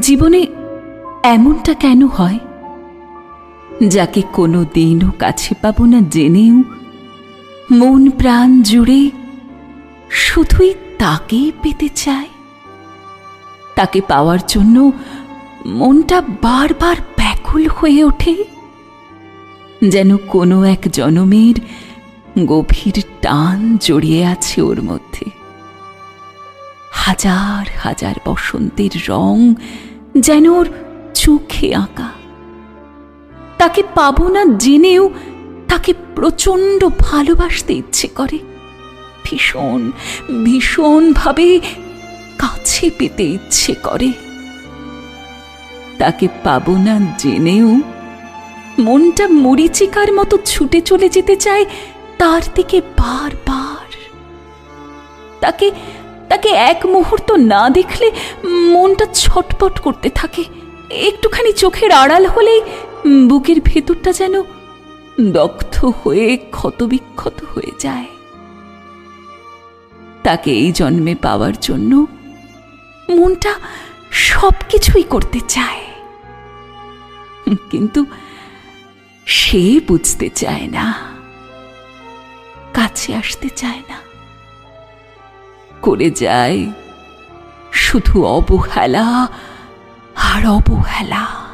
জীবনে এমনটা কেন হয়? যাকে কোনো দিনও কাছে পাবো না জেনেও মন প্রাণ জুড়ে শুধুই তাকেই পেতে চায়। তাকে পাওয়ার জন্য মনটা বারবার ব্যাকুল হয়ে ওঠে। যেন কোনো এক জনমের গভীর টান জড়িয়ে আছে ওর মধ্যে। হাজার হাজার বসন্তের রং যেন ওর চোখে আঁকা। তাকে পাবো না জেনেও তাকে প্রচণ্ড ভালোবাসতে ইচ্ছে করে। ভীষণ, ভীষণভাবে কাছে পেতে ইচ্ছে করে। তাকে পাবো না জেনেও মনটা মরিচিকার মতো ছুটে চলে যেতে চায় তার দিকে বারবার। তাকে তাকে এক মুহূর্ত না দেখলে মনটা ছটপট করতে থাকে। একটুখানি চোখের আড়াল হলেই বুকের ভেতরটা যেন দগ্ধ হয়ে ক্ষতবিক্ষত হয়ে যায়। তাকে এই জন্মে পাওয়ার জন্য মনটা সব কিছুই করতে চায়। কিন্তু সে বুঝতে চায় না, কাছে আসতে চায় না। করে যায়। শুধু অবহেলা আর অবহেলা।